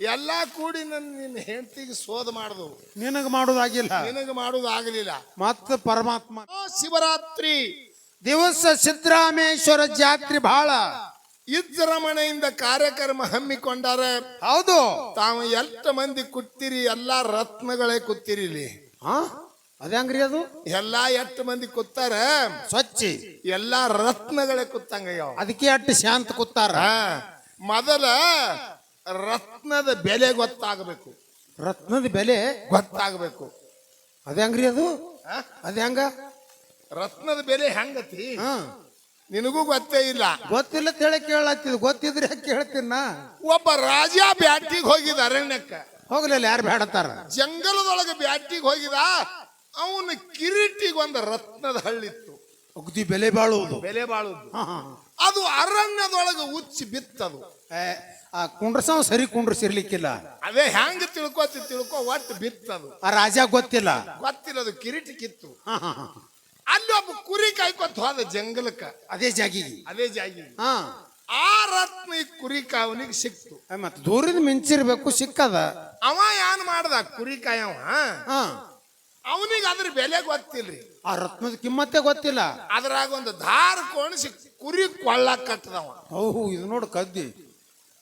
ಎಲ್ಲಾ ಕೂಡಿ ನನ್ನ ನಿನ್ನ ಹೆಂಡತಿಗೆ ಸೋದ ಮಾಡುದು. ನಿನಗೆ ಮಾಡೋದಾಗಿಲ್ಲ. ನಿನಗೆ ಮಾಡೋದಾಗಲಿಲ್ಲ. ಮತ್ತ ಪರಮಾತ್ಮ. ಆ ಶಿವರಾತ್ರಿ. ದಿವಸ ಸಿದ್ದರಾಮೇಶ್ವರ ಜಾತ್ರೆ ಬಹಳ ಇದ್ರಮಣೆಯಿಂದ ಕಾರ್ಯಕ್ರಮ ಹಮ್ಮಿಕೊಂಡಾರ ಹೌದು. ತಾವು ಎಷ್ಟು ಮಂದಿ ಕೂತಿರಿ ಎಲ್ಲಾ ರತ್ನಗಳೇ ಕೂತಿರಿ ಇಲ್ಲಿ. ಹಾ ಅದಂಗ್ರಿ ಅದು? ಎಲ್ಲಾ ಎಷ್ಟು ಮಂದಿ ಕುತ್ತಾರ ಸ್ವಚ್ಛಿ ಎಲ್ಲಾ ರತ್ನಗಳೇ ಕೂತಂಗಯ್ಯವ ಅದಕ್ಕೆ ಅಟ್ಟು ಶಾಂತ ಕುತ್ತಾರ ಮೊದಲ ರತ್ನದ ಬೆಲೆ ಗೊತ್ತಾಗಬೇಕು. ರತ್ನದ ಬೆಲೆ ಗೊತ್ತಾಗಬೇಕು. ಅದಂಗ್ರಿ ಅದು? ಅದ ಹೆಂಗ? ರತ್ನದ ಬೆಲೆ ಹೆಂಗತಿ? ನಿನಗೂ ಗೊತ್ತೇ ಇಲ್ಲ. ಗೊತ್ತಿಲ್ಲ ತಿಳಿ ಕೇಳತ್ತಿದ್ ಗೊತ್ತಿದ್ರೆ ಕೇಳ್ತೀನ ಒಬ್ಬ ರಾಜ ಬ್ಯಾಟಿಗೆ ಹೋಗಿದ ಅರಣ್ಯಕ್ಕ. ಹೋಗ್ಲಿಲ್ಲ ಯಾರು ಬೇಡತ್ತಾರ ಜಂಗಲದೊಳಗೆ ಬ್ಯಾಟಿಗೆ ಹೋಗಿದ ಅವನ ಕಿರೀಟಿಗೆ ಒಂದು ರತ್ನದ ಹಳ್ಳಿತ್ತು. ಉಗ್ದಿ ಬೆಲೆ ಬಾಳುವುದು. ಬೆಲೆ ಬಾಳುವುದು. ಅದು ಅರಣ್ಯದೊಳಗೆ ಉಚ್ಚಿ ಬಿತ್ತದು. ಆ ಕುಂಡ್ರಸವ್ ಸರಿ ಕುಂಡ್ರಸಿರ್ಲಿಕ್ಕಿಲ್ಲ. ಅದೇ ಹೆಂಗ ತಿಳ್ಕೊತ ತಿಳ್ಕೊ ಒಟ್ಟು ಬಿತ್ತದು. ಆ ರಾಜ ಗೊತ್ತಿಲ್ಲ. ಗೊತ್ತಿಲ್ಲ ಅದು ಕಿರೀಟ್ ಕಿತ್ತು. ಅಲ್ಲಿ ಒಬ್ಬ ಕುರಿ ಕಾಯ್ಕೊತ ಹೋದ ಜಂಗಲಕ್ಕ. ಅದೇ ಜಾಗಿ. ಅದೇ ಜಾಗಿ. ಹಾ. ಆ ರತ್ನ ಈ ಕುರಿ ಕಾವನಿಗೆ ಸಿಕ್ತು. ಮತ್ತೆ ದೂರದ ಮಿಂಚಿರ್ಬೇಕು ಸಿಕ್ಕದ. ಅವ ಏನ್ ಮಾಡ್ದ ಕುರಿ ಕಾಯವ ಹಾ. ಅವನಿಗೆ ಅದ್ರ ಬೆಲೆ ಗೊತ್ತಿಲ್ರಿ. ಆ ರತ್ನದ ಕಿಮ್ಮತ್ತೆ ಗೊತ್ತಿಲ್ಲ. ಅದ್ರಾಗ ಒಂದು ದಾರ ಕೋಣಿಸಿ ಕುರಿ ಕೊಳ್ಳ ಕಟ್ಟದವ ಓಹ್ ಇದು ನೋಡು ಕದ್ದಿ.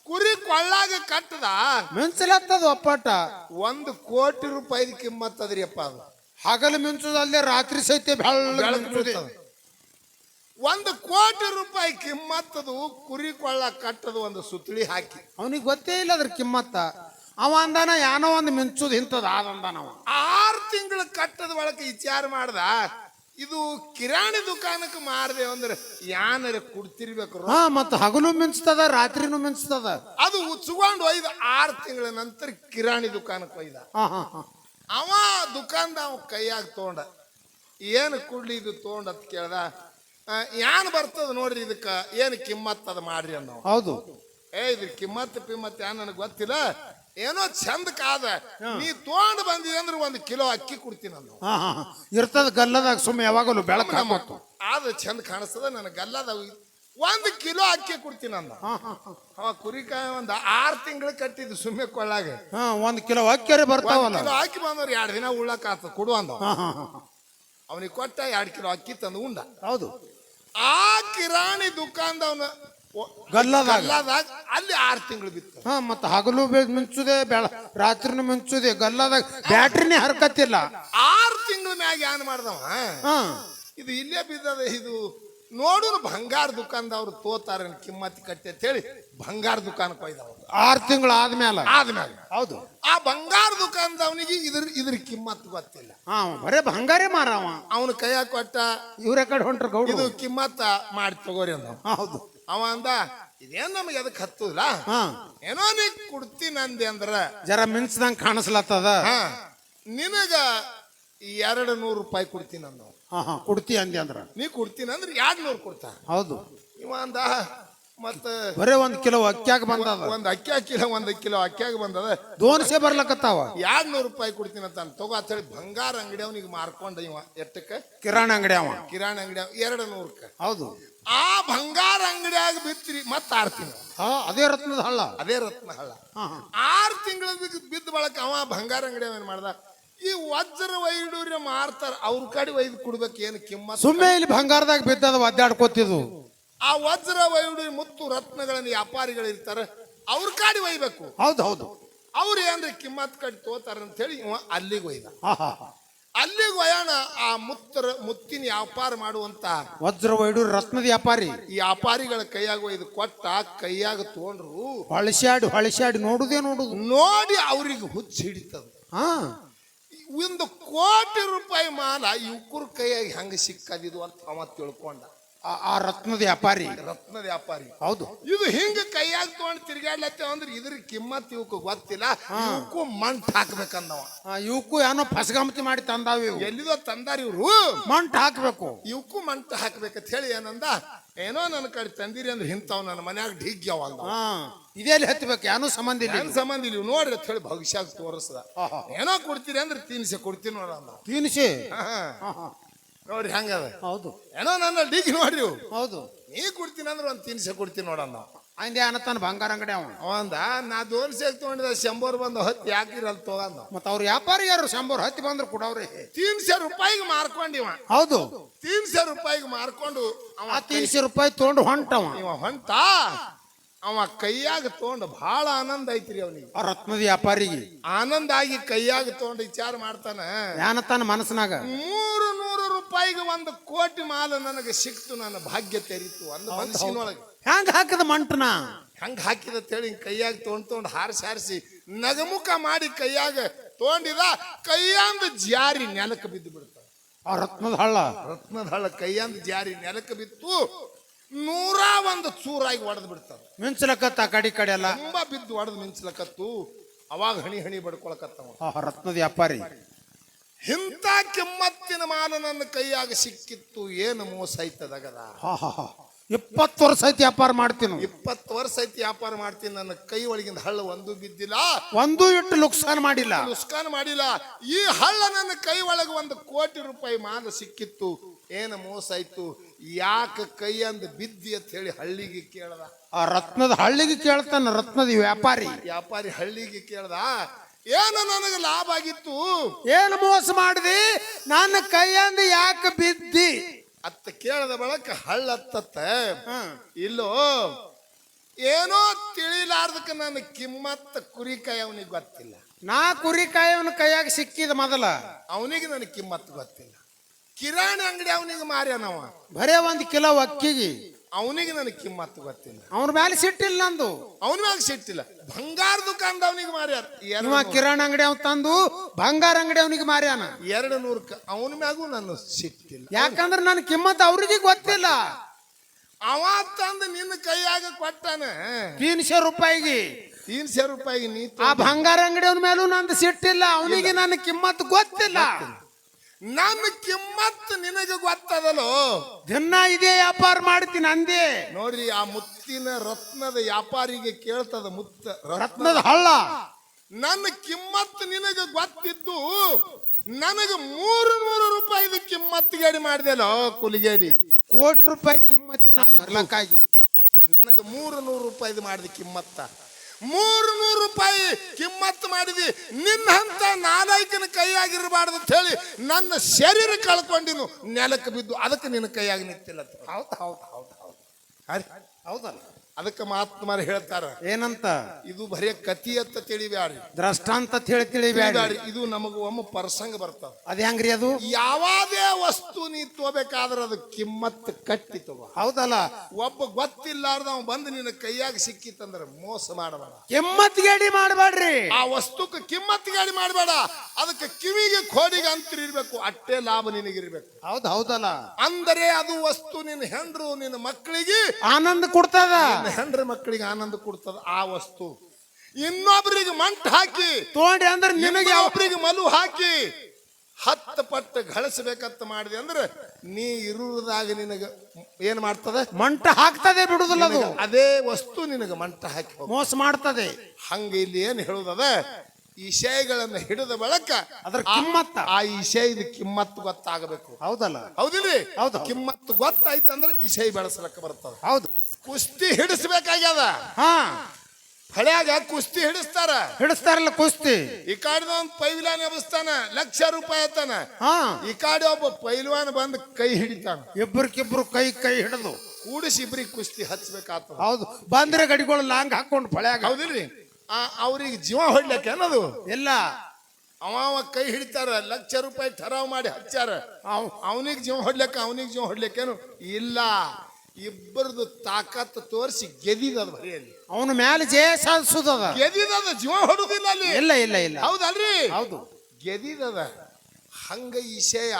ಕುರಿ ಕೊಳ್ಳಾಗ ಕಟ್ಟದ? ಮಿಂಚಲತ್ತದ ಒಪ್ಪಾಟ. ಒಂದು ಕೋಟಿ ರೂಪಾಯಿ ಕಿಮ್ಮತ್ತದ್ರಿ ಅಪ್ಪ ಅದು. ಹಗಲು ಮಿಂಚುದಲ್ಲದೆ ರಾತ್ರಿ ಸಹಿತ ಬೆಳಗ್ಗೆ ಒಂದು ಕೋಟಿ ರೂಪಾಯಿ ಕಿಮ್ಮತ್ತದು ಕುರಿ ಕೊಳ್ಳ ಕಟ್ಟದು ಒಂದು ಸುತ್ತಳಿ ಹಾಕಿ. ಅವನಿಗೆ ಗೊತ್ತೇ ಇಲ್ಲ ಅದ್ರ ಕಿಮ್ಮತ್ತ. ಅವ ಅಂದಾನ ಯಾನೋ ಒಂದು ಮಿಂಚುದ್ ಇಂಥದ್ ಅವ. ಆರು ತಿಂಗಳು ಕಟ್ಟದ ಒಳಗೆ ವಿಚಾರ ಮಾಡ್ದ? ಇದು ಕಿರಾಣಿ ದುಕಾನಕ್ಕೆ ಮಾರದೆ ಅಂದ್ರೆ ಯಾನರ ಕುಡ್ತಿರ್ಬೇಕು. ಹಾ ಮತ್ತ ಹಗಲು ಮಿಂಚ್ತದ ರಾತ್ರಿನೂ ಮಿಂಚ್ತದ. ಅದು ಉಚ್ಕೊಂಡು ಒಯ್ದ ಆರು ತಿಂಗಳ ನಂತರ ಕಿರಾಣಿ ದುಕಾನಕ್ಕೆ ಒಯ್ದ. ಹಾ ಹಾ ಹಾ. ಅವ ದುಕಾನ್ದ ಅವ ಕೈಯಾಗ ತೊಗೊಂಡ. ಏನು ಕುಡ್ಲಿ ಇದು ತೊಗೊಂಡ ಅಂತ ಕೇಳ್ದ ಯಾನ್ ಬರ್ತದ ನೋಡ್ರಿ ಇದಕ್ಕ ಏನು ಕಿಮ್ಮತ್ ಅದ ಮಾಡ್ರಿ ಅನ್ನೋ ಹೌದು. ಏ ಇದ್ರ ಕಿಮ್ಮತ್ ಪಿಮ್ಮತ್ ಯಾನ್ ನನಗೆ ಗೊತ್ತಿಲ್ಲ. ಏನೋ ಚಂದ ಕಾದ ನೀ ತೊಗೊಂಡು ಬಂದಿದೆ ಅಂದ್ರೆ ಒಂದು ಕಿಲೋ ಅಕ್ಕಿ ಕೊಡ್ತೀನಿ ನಾನು. ಹಾ. ಇರ್ತದ ಗಲ್ಲದಾಗ ಸುಮ್ಮನೆ ಯಾವಾಗಲೂ ಬೆಳಕ ಮತ್ತು ಆದ ಚಂದ ಕಾಣಿಸ್ತದ ನನ್ನ ಗಲ್ಲದ ಒಂದು ಕಿಲೋ ಅಕ್ಕಿ ಕೊಡ್ತೀನಿ ಅಂದ ಹಾ ಕುರಿ ಕಾಯಿ ಅವ ಕುರಿಕಾಯಿ ಒಂದು ಆರು ತಿಂಗಳು ಕಟ್ಟಿದ್ದು ಸುಮ್ಮನೆ ಕೊಳ್ಳಾಗ. ಹಾ ಒಂದ್ ಕಿಲೋ ಅಕ್ಕಿ ಬರ್ತಾವಲ್ಲ. ಕಿಲೋ ಅಕ್ಕಿ ಬಂದವ್ರು ಎರಡು ದಿನ ಉಳ್ಳಕ್ ಆತ ಕೊಡು ಅಂದ. ಅವನಿಗೆ ಕೊಟ್ಟ ಎರಡು ಕಿಲೋ ಅಕ್ಕಿ ತಂದು ಉಂಡ. ಹೌದು. ಆ ಕಿರಾಣಿ ದುಕಾನ್ದವನ ಗಲ್ಲದಾಗ. ಗಲ್ಲದಾಗ ಅಲ್ಲಿ ಆರು ತಿಂಗಳು ಬಿತ್ತು. ಹಾ ಮತ್ತೆ ಹಗಲು ಬೆ- ಮಿಂಚುದೆ ಬೆಳ ರಾತ್ರಿನ ಮಿಂಚುದೆ ಗಲ್ಲದಾಗ. ಬ್ಯಾಟ್ರಿನೇ ಹರ್ಕತ್ತಿಲ್ಲ. ಆರು ತಿಂಗಳ ಮ್ಯಾಗ ಏನ್ ಮಾಡ್ದವ? ಹಾ. ಇದು ಇಲ್ಲೇ ಬಿದ್ದದ ಇದು ನೋಡು ಬಂಗಾರ ದುಕಾನ್ದವ್ರು ತೋತಾರ ಕಿಮ್ಮತ್ತಿ ಕಟ್ಟಿ ಅಂತ ಹೇಳಿ ಬಂಗಾರ ದುಕಾನಕ್ಕೆ ಒಯ್ದವ. ಆರು ತಿಂಗಳು ಆದ್ಮೇಲೆ ಆದ್ಮೇಲೆ ಹೌದು. ಆ ಬಂಗಾರ ದುಕಾನ್ದವನಿಗೆ ಇದ್ರ ಇದ್ರ ಕಿಮ್ಮತ್ ಗೊತ್ತಿಲ್ಲ. ಹಾ ಬರೇ ಬಂಗಾರೇ ಮಾರವ. ಅವನ ಕೈಯಾಗ ಕೊಟ್ಟ ಇವ್ರ ಕಡೆ ಹೊಂಟ್ರ ಗೌಡ ಇದು ಕಿಮ್ಮತ್ತ ಮಾಡಿ ತಗೋರಿ ಅಂದ ಹೌದು. ಅವ ಅಂದ ಇದೇನ್ ನಮಗೆ ಅದಕ್ಕೆ ಹತ್ತುದಿಲ್ಲ? ಹಾ. ಏನೋ ನೀ ಕೊಡ್ತೀನಿ ಅಂದೆ ಅಂದ್ರ. ಜರ ಮಿಂಚ್ದಂಗ್ ಕಾಣಿಸ್ಲತ್ತದ? ಹಾ. ನಿನಗ ಎರಡು ನೂರು ರೂಪಾಯಿ ಕೊಡ್ತೀನಿ ಅಂದ ಹಾ ಹಾ ಕುಡ್ತಿ ಅಂದೆ ಅಂದ್ರ. ನೀ ಕೊಡ್ತೀನಿ ಅಂದ್ರೆ ಎರಡ್ ನೂರು ಕೊಡ್ತಾ? ಹೌದು. ಇವ ಅಂದ ಮತ್ತ ಬರೇ ಒಂದ್ ಕಿಲೋ ಅಕ್ಕಿಯಾಗ ಬಂದದ. ಒಂದ್ ಅಕ್ಕಿ ಹಾಕಿಲ್ಲ ಒಂದ್ ಕಿಲೋ ಅಕ್ಕಿಯಾಗ ಬಂದದ. ದೋನ್ಸೆ ಬರ್ಲಕತ್ತಾವ? ಎರಡ್ ನೂರು ರೂಪಾಯಿ ಕೊಡ್ತೀನಿ ಅಂತ ತಗೋ ಅಂತ ಹೇಳಿ ಬಂಗಾರ ಅಂಗಡಿ ಅವ್ನಿಗೆ ಮಾರ್ಕೊಂಡ ಇವ ಎಟ್ಟಕ್ಕ? ಕಿರಾಣಿ ಅಂಗಡಿ ಅವ. ಕಿರಾಣಿ ಅಂಗಡಿ ಎರಡು ನೂರಕ್ಕ. ಹೌದು. ಆ ಬಂಗಾರ ಅಂಗಡಿಯಾಗ ಬಿತ್ತಿರಿ ಮತ್ತೆ ಆರು ತಿಂಗಳು. ಹಾ ಅದೇ ರತ್ನದ ಹಳ್ಳ. ಅದೇ ರತ್ನ ಹಳ್ಳ. ಆರು ತಿಂಗಳ ಬಿದ್ದ ಬಳಕ ಅವ ಬಂಗಾರ ಅಂಗಡಿ ಏನ್ ಮಾಡ್ದ? ಈ ವಜ್ರ ವೈಡೂರ್ಯ ಮಾರ್ತಾರ ಅವ್ರ ಕಡೆ ಒಯ್ದು ಕೊಡ್ಬೇಕು ಏನು ಕಿಮ್ಮತ್? ಸುಮ್ಮನೆ ಇಲ್ಲಿ ಬಂಗಾರದಾಗ ಬಿದ್ದದ ಒದ್ದಾಡ್ಕೋತಿದ್ವು ಆ ವಜ್ರ ವೈಡೂರ್ಯ ಮುತ್ತು ರತ್ನಗಳನ್ನ ವ್ಯಾಪಾರಿಗಳು ಇರ್ತಾರೆ ಅವ್ರ ಕಾಡಿ ಒಯ್ಬೇಕು. ಹೌದು ಹೌದು. ಅವ್ರು ಏನ್ರಿ ಕಿಮ್ಮತ್ ಕಡಿ ತೋತಾರ ಅಂತ ಹೇಳಿ ಇವ ಅಲ್ಲಿಗೆ ಒಯ್ದ. ಹಾ ಹಾ ಹಾ. ಅಲ್ಲಿಗೆ ಒಯ್ಯಾಣ ಆ ಮುತ್ತರ ಮುತ್ತಿನ ವ್ಯಾಪಾರ ಮಾಡುವಂತ ವಜ್ರ ವೈಡು ರತ್ನದ ವ್ಯಾಪಾರಿ. ಈ ವ್ಯಾಪಾರಿಗಳ ಕೈಯಾಗ ಒಯ್ದು ಕೊಟ್ಟ ಕೈಯಾಗ ತಗೊಂಡ್ರು ಹೊಳಸ್ಯಾಡಿ ಹೊಳಸ್ಯಾಡಿ ನೋಡುದೇ ನೋಡುದು. ನೋಡಿ ಅವ್ರಿಗೆ ಹುಚ್ಚ ಹಿಡಿತದ. ಹಾ ಒಂದು ಕೋಟಿ ರೂಪಾಯಿ ಮಾಲ ಇವ್ಕುರ ಕೈಯಾಗಿ ಹೆಂಗ ಸಿಕ್ಕದಿದು ಅಂತ ಅವ ತಿಳ್ಕೊಂಡ. ಆ- ಆ ರತ್ನದ ವ್ಯಾಪಾರಿ. ರತ್ನ ವ್ಯಾಪಾರಿ. ಹೌದು. ಇದು ಹಿಂಗ ಕೈಯಾಗ ತಗೊಂಡ್ ತಿರ್ಗಾಡ್ಲತ್ತೇವ ಅಂದ್ರೆ ಇದ್ರ ಕಿಮ್ಮತ್ ಇವಕ್ಕೆ ಗೊತ್ತಿಲ್ಲ. ಇವಕ್ಕೂ ಮಂಟ್ ಹಾಕ್ಬೇಕಂದವ. ಆ, ಇವಕ್ಕೂ ಏನೋ ಫಸಗಮತಿ ಮಾಡಿ ತಂದಾವ ಇವು. ಎಲ್ಲಿದೋ ತಂದಾರ ಇವ್ರು. ಮಂಟ್ ಹಾಕ್ಬೇಕು. ಇವಕ್ಕೂ ಮಂಟ್ ಹಾಕ್ಬೇಕಂತ ಹೇಳಿ ಏನಂದ ಏನೋ ನನ್ನ ಕಡೆ ತಂದಿರಿ ಅಂದ್ರೆ ಹಿಂತಾವ್ ನನ್ನ ಮನ್ಯಾಗ ಢಿಗ್ಗ್ಯಾವ ಅಂದ ಹಾ ಇದೆಲ್ಲಿ ಹತ್ಬೇಕು ಏನೋ ಸಂಬಂಧ ಇಲ್ಲ ಏನ್ ಸಂಬಂಧ ಇಲ್ಲ ನೋಡ್ರಿ ಅಂತ ಹೇಳಿ ಭವಿಷ್ಯ ತೋರಿಸ್ದ. ಆಹಾ. ಏನೋ ಕೊಡ್ತೀರಿ ಅಂದ್ರೆ ತಿನ್ಸಿ ಕೊಡ್ತೀನಿ ನೋಡ ಅಂದ. ತಿನ್ಸಿ. ಹಾ. ನೋಡ್ರಿ ಹೆಂಗದ? ಹೌದು. ಏನೋ ನನ್ನ ಡಿಗ್ರಿ ನೋಡ್ರಿ ಇವು. ಹೌದು. ನೀ ಕೊಡ್ತೀನಿ ಅಂದ್ರೆ ಒಂದು ತಿನ್ಸೆ ಕೊಡ್ತೀನಿ ನೋಡಂದ ಅಂದೆ ಅನ್ನತಾನ ಬಂಗಾರ ಅಂಗಡಿ ಅವ. ಅವಂದ ನಾ ದೋನ್ ಸೇಕ್ ತಗೊಂಡಿದ ಶಂಬರ್ ಬಂದು ಹತ್ತಿ ಹಾಕಿರಲ್ ತಗೊಂಡ ಮತ್ತ ಅವ್ರ ವ್ಯಾಪಾರಿ ಯಾರು ಶಂಬರ್ ಹತ್ತಿ ಬಂದ್ರು ಕೊಡವ್ರಿ. ತೀನ್ಸೆ ರೂಪಾಯಿಗೆ ಮಾರ್ಕೊಂಡಿವ ಹೌದು. ತೀನ್ಸೆ ರೂಪಾಯಿಗೆ ಮಾರ್ಕೊಂಡು ಅವ ಆ ತೀನ್ಸಿ ರೂಪಾಯಿ ತೊಗೊಂಡು ಹೊಂಟವ. ಇವ ಹೊಂಟ. ಅವ ಕೈಯಾಗ ತಗೊಂಡು ಬಹಳ ಆನಂದ ಐತ್ರಿ ಅವನಿಗೆ. ಆ ರತ್ನದ ವ್ಯಾಪಾರಿಗೆ. ಆನಂದ ಆಗಿ ಕೈಯಾಗ ತಗೊಂಡು ವಿಚಾರ ಮಾಡ್ತಾನ. ಯಾನತಾನ ಮನಸ್ಸಿನಾಗ. ಮೂರು ನೂರು ರೂಪಾಯಿಗೆ ಒಂದು ಕೋಟಿ ಮಾಲ ನನಗೆ ಸಿಕ್ತು ನನ್ನ ಭಾಗ್ಯ ತೆರೀತು ಒಂದು ಮನಸ್ಸಿನೊಳಗೆ. ಹೆಂಗ್ ಹಾಕದ ಮಂಟನ? ಹೆಂಗ್ ಹಾಕಿದ ಹೇಳಿ ಕೈಯಾಗ ತೊಗೊಂಡ್ ತೊಗೊಂಡು ಹಾರಿಸಿ ಹಾರಿಸಿ ನಗಮುಖ ಮಾಡಿ ಕೈಯಾಗ ತೊಗೊಂಡಿದ ಕೈಯಾಂದ ಜಾರಿ ನೆಲಕ್ಕೆ ಬಿದ್ದು ಬಿಡ್ತಾವ ಆ ರತ್ನದ ಹಳ್ಳ? ರತ್ನದ ಹಳ್ಳ ಕೈಯಾಂದ ಜಾರಿ ನೆಲಕ್ಕೆ ಬಿತ್ತು ನೂರ ಒಂದು ಚೂರಾಗಿ ಒಡೆದು ಬಿಡ್ತಾವ ಮಿಂಚಲಕತ್ತ ಆ ಕಡೆ ಈ ಕಡೆ ಎಲ್ಲ? ತುಂಬಾ ಬಿದ್ದು ಒಡೆದು ಮಿಂಚ್ಲಕತ್ತು ಅವಾಗ ಹಣಿ ಹಣಿ ಬಡ್ಕೊಳಕತ್ತವ. ಆ ರತ್ನದ ವ್ಯಾಪಾರಿ. ಇಂಥ ಕೆಮ್ಮತ್ತಿನ ಮಾಲ ನನ್ನ ಕೈಯಾಗ ಸಿಕ್ಕಿತ್ತು ಏನು ಮೋಸ ಐತದಗದ ಇಪ್ಪತ್ತು ವರ್ಷ ಐತಿ ವ್ಯಾಪಾರ ಮಾಡ್ತೀನಿ. ಇಪ್ಪತ್ತು ವರ್ಷ ಐತಿ ವ್ಯಾಪಾರ ಮಾಡ್ತೀನಿ ನನ್ನ ಕೈ ಒಳಗಿಂದ ಹಳ್ಳ ಒಂದು ಬಿದ್ದಿಲ್ಲ. ಒಂದು ಇಟ್ಟು ನುಕ್ಸಾನ್ ಮಾಡಿಲ್ಲ. ನುಕ್ಸಾನ್ ಮಾಡಿಲ್ಲ. ಈ ಹಳ್ಳ ನನ್ನ ಕೈ ಒಳಗೆ ಒಂದು ಕೋಟಿ ರೂಪಾಯಿ ಮಾಲ ಸಿಕ್ಕಿತ್ತು ಏನು ಮೋಸ ಆಯ್ತು? ಯಾಕೆ ಕೈ ಅಂದ ಬಿದ್ದಿ ಅಂತ ಹೇಳಿ ಹಳ್ಳಿಗೆ ಕೇಳ್ದ. ಆ ರತ್ನದ ಹಳ್ಳಿಗೆ ಕೇಳ್ತಾನ ರತ್ನದ ವ್ಯಾಪಾರಿ. ವ್ಯಾಪಾರಿ ಹಳ್ಳಿಗೆ ಕೇಳ್ದ. ಏನು ನನಗೆ ಲಾಭ ಆಗಿತ್ತು? ಏನು ಮೋಸ ಮಾಡಿದಿ? ನನ್ನ ಕೈಯಂದ ಯಾಕೆ ಬಿದ್ದಿ? ಅತ್ತ ಕೇಳದ ಬಳಕ ಹಳ್ಳ ಹತ್ತತ್ತ. ಹ್ಮ್. ಇಲ್ಲೋ ಏನೋ ತಿಳಿಲಾರ್ದಕ್ಕೆ ನನ್ನ ಕಿಮ್ಮತ್ತ ಕುರಿಕಾಯಿ ಅವನಿಗೆ ಗೊತ್ತಿಲ್ಲ. ನಾ ಕುರಿಕಾಯಿ ಅವನ ಕೈಯಾಗ ಸಿಕ್ಕಿದ ಮೊದಲ. ಅವನಿಗೆ ನನಗೆ ಕಿಮ್ಮತ್ತು ಗೊತ್ತಿಲ್ಲ. ಕಿರಾಣಿ ಅಂಗಡಿ ಅವನಿಗೆ ಮಾರ್ಯಾನವ. ಬರೇ ಒಂದು ಕಿಲೋ ಅಕ್ಕಿಗೆ. ಅವನಿಗೆ ನನಗೆ ಕಿಮ್ಮತ್ತು ಗೊತ್ತಿಲ್ಲ. ಅವ್ರ ಮೇಲೆ ಸಿಟ್ಟಿಲ್ಲ ನಂದು. ಅವನ ಮ್ಯಾಗ ಸಿಟ್ಟಿಲ್ಲ. ಬಂಗಾರ ದುಕಾನ್ ಅವನಿಗೆ ಮಾರ್ಯಾರ. ಇವ ಎರಡು ಕಿರಾಣಿ ಅಂಗಡಿ ಅವ್ ತಂದು ಬಂಗಾರ ಅಂಗಡಿ ಅವನಿಗೆ ಮಾರ್ಯಾನ. ಎರಡು ನೂರು ಅವನ ಮ್ಯಾಗೂ ನನ್ನ ಸಿಟ್ಟಿಲ್ಲ. ಯಾಕಂದ್ರೆ ನನ್ನ ಕಿಮ್ಮತ್ ಅವ್ರಿಗೆ ಗೊತ್ತಿಲ್ಲ. ಅವ ತಂದು ನಿನ್ನ ಕೈಯಾಗ ಕೊಟ್ಟಾನ. ತೀನ್ಶೆ ರೂಪಾಯಿಗೆ. ತೀನ್ಸೆ ರೂಪಾಯಿಗೆ ನೀ ಆ ಬಂಗಾರ ಅಂಗಡಿ ಅವನ ಮೇಲೂ ನಂದು ಸಿಟ್ಟಿಲ್ಲ. ಅವನಿಗೆ ನನ್ನ ಕಿಮ್ಮತ್ತು ಗೊತ್ತಿಲ್ಲ. ನನ್ನ ಕಿಮ್ಮತ್ ನಿನಗೆ ಗೊತ್ತದಲ್ಲೋ? ಜನ ಇದೇ ವ್ಯಾಪಾರ ಮಾಡ್ತೀನಿ ಅಂದೆ. ನೋಡ್ರಿ ಆ ಮುತ್ತಿನ ರತ್ನದ ವ್ಯಾಪಾರಿಗೆ ಕೇಳ್ತದ ಮುತ್ತ ರತ್ನದ ಹಳ್ಳ. ನನ್ನ ಕಿಮ್ಮತ್ ನಿನಗೆ ಗೊತ್ತಿದ್ದು ನನಗೆ ಮೂರು ನೂರು ರೂಪಾಯಿದು ಕಿಮ್ಮತ್ತು ಗೇಡಿ ಮಾಡಿದೆಲ್ಲೋ ಕುಲಿಗೇಡಿ? ಕೋಟಿ ರೂಪಾಯಿ ಕಿಮ್ಮತ್ತಿನ ನನಗೆ ಮೂರು ನೂರು ರೂಪಾಯಿದು ಮಾಡಿದ ಕಿಮ್ಮತ್ತ. ಮೂರು ನೂರು ರೂಪಾಯಿ ಕಿಮ್ಮತ್ತು ಮಾಡಿದಿ. ನಿನ್ನ ಹಂತ ನಾಲ್ಕನ ಕೈಯಾಗಿರಬಾರ್ದು ಅಂತ ಹೇಳಿ ನನ್ನ ಶರೀರ ಕಳ್ಕೊಂಡಿನು ನೆಲಕ್ಕೆ ಬಿದ್ದು ಅದಕ್ಕೆ ನಿನ್ನ ಕೈಯಾಗಿ ನಿಂತಿಲ್ಲ ಹೌದು ಹೌದು ಹೌದು ಹೌದು. ಹೌದಲ್ಲ? ಅದಕ್ಕೆ ಮಹಾತ್ಮರು ಹೇಳ್ತಾರ ಏನಂತ? ಇದು ಬರೀ ಕತಿ ಅಂತ ತಿಳಿಬ್ಯಾಡ್ರಿ. ದ್ರಷ್ಟಾಂತ ಅಂತ ಹೇಳಿ ತಿಳಿಬ್ಯಾಡ್ರಿ. ಇದು ನಮಗ ಒಮ್ಮೆ ಪ್ರಸಂಗ ಬರ್ತದ ಅದ ಹೆಂಗ್ರಿ ಅದು? ಯಾವಾದೇ ವಸ್ತು ನೀ ತಗೋಬೇಕಾದ್ರೆ ಅದು ಕಿಮ್ಮತ್ತು ಕಟ್ಟಿ ತಗೋ. ಹೌದಲ್ಲ? ಒಬ್ಬ ಗೊತ್ತಿಲ್ಲಾರ್ದ ಅವ್ ಬಂದು ನಿನ್ನ ಕೈಯಾಗ ಸಿಕ್ಕಿತ್ತಂದ್ರೆ ಮೋಸ ಮಾಡಬೇಡ. ಕಿಮ್ಮತ್ ಗೇಡಿ ಮಾಡಬೇಡ್ರಿ. ಆ ವಸ್ತುಕ್ಕೆ ಕಿಮ್ಮತ್ ಗಾಡಿ ಮಾಡಬೇಡ. ಅದಕ್ಕೆ ಕಿವಿಗೆ ಕೋಡಿಗೆ ಅಂತರ ಇರ್ಬೇಕು ಅಟ್ಟೆ ಲಾಭ ನಿನಗಿರ್ಬೇಕು ಹೌದ್ ಹೌದಲ್ಲ? ಅಂದರೆ ಅದು ವಸ್ತು ನಿನ್ನ ಹೆಂಡ್ರು ನಿನ್ನ ಮಕ್ಕಳಿಗೆ ಆನಂದ ಕೊಡ್ತದ? ನಿನ್ನ ಹೆಂಡ್ರ ಮಕ್ಕಳಿಗೆ ಆನಂದ ಕೊಡ್ತದ? ಆ ವಸ್ತು. ಇನ್ನೊಬ್ರಿಗೆ ಮಂಟ್ ಹಾಕಿ. ತೋಂಡ್ರಿ ಅಂದ್ರೆ ನಿನಗೆ ಯಾವ ಒಬ್ಬರಿಗೆ ಮಲು ಹಾಕಿ. ಹತ್ತು ಪಟ್ಟು ಗಳಿಸ್ಬೇಕಂತ ಮಾಡಿದೆ ಅಂದ್ರೆ ನೀ ಇರುವುದಾಗ ನಿನಗೆ ಏನ್ ಮಾಡ್ತದೆ? ಮಂಟ ಹಾಕ್ತದೆ ಬಿಡುದಿಲ್ಲ ಅದು. ಅದೇ ವಸ್ತು ನಿನಗೆ ಮಂಟ ಹಾಕಿ ಮೋಸ ಮಾಡ್ತದೆ. ಹಂಗ ಇಲ್ಲಿ ಏನ್ ಹೇಳುದದ? ಇಷಯಗಳನ್ನು ಹಿಡಿದ ಬಳಕ ಅದ್ರ ಕಿಮ್ಮತ್ತ. ಆ ಇಷಯದ ಕಿಮ್ಮತ್ತು ಗೊತ್ತಾಗಬೇಕು. ಹೌದಲ್ಲ? ಹೌದಿಲ್ರಿ? ಹೌದು. ಕಿಮ್ಮತ್ತು ಗೊತ್ತಾಯ್ತಂದ್ರೆ ಇಷಯ ಬೆಳೆಸಲಕ್ಕೆ ಬರ್ತದೆ. ಹೌದು. ಕುಸ್ತಿ ಹಿಡಿಸ್ಬೇಕಾಗ್ಯದ ಹಾ. ಹಳ್ಯಾಗ ಕುಸ್ತಿ ಹಿಡಿಸ್ತಾರ. ಹಿಡಿಸ್ತಾರಲ್ಲ ಕುಸ್ತಿ. ಈ ಕಾಡಿದ ಒಂದು ಪೈಲ್ವಾನ್ ಎಬ್ಬಿಸ್ತಾನ ಲಕ್ಷ ರೂಪಾಯಿ ಆತಾನ. ಹಾ. ಈ ಕಾಡಿ ಒಬ್ಬ ಪೈಲ್ವಾನ್ ಬಂದು ಕೈ ಹಿಡಿತಾನ. ಇಬ್ಬರಿಗಿಬ್ರು ಕೈ ಕೈ ಹಿಡಿದು. ಕೂಡಿಸಿ ಇಬ್ರಿಗೆ ಕುಸ್ತಿ ಹಚ್ಬೇಕಾಗ್ತದ. ಹೌದು. ಬಂದ್ರೆ ಗಡಿಗಳು ಲಾಂಗ್ ಹಾಕೊಂಡು ಪಳ್ಯಾಗ. ಹೌದಿಲ್ರಿ? ಆ ಅವ್ರಿಗೆ ಜೀವ ಹೊಡ್ಲಕ್ಕೆ ಅನ್ನೋದು ಇಲ್ಲ. ಅವ ಅವ ಕೈ ಹಿಡಿತಾರ ಲಕ್ಷ ರೂಪಾಯಿ ಠರಾವ್ ಮಾಡಿ ಹಚ್ಚಾರ. ಅವ್- ಅವನಿಗೆ ಜೀವ ಹೊಡ್ಲಕ್ಕ ಅವನಿಗೆ ಜೀವ ಹೊಡ್ಲಕ್ಕೇನು ಇಲ್ಲ. ಇಬ್ಬರದು ತಾಕತ್ ತೋರಿಸಿ ಗೆದಿದದ ಬರೆಯಲ್ಲಿ ಅವನ ಮೇಲೆ ಜಯ ಸಾಧಿಸುದದ ಗೆದಿದದ ಜೀವ ಹೊಡುದಿಲ್ಲ ಅಲ್ಲಿ. ಇಲ್ಲ ಇಲ್ಲ ಇಲ್ಲ. ಹೌದಲ್ರಿ? ಹೌದು. ಗೆದಿದದ. ಹಂಗ ಇಶಯ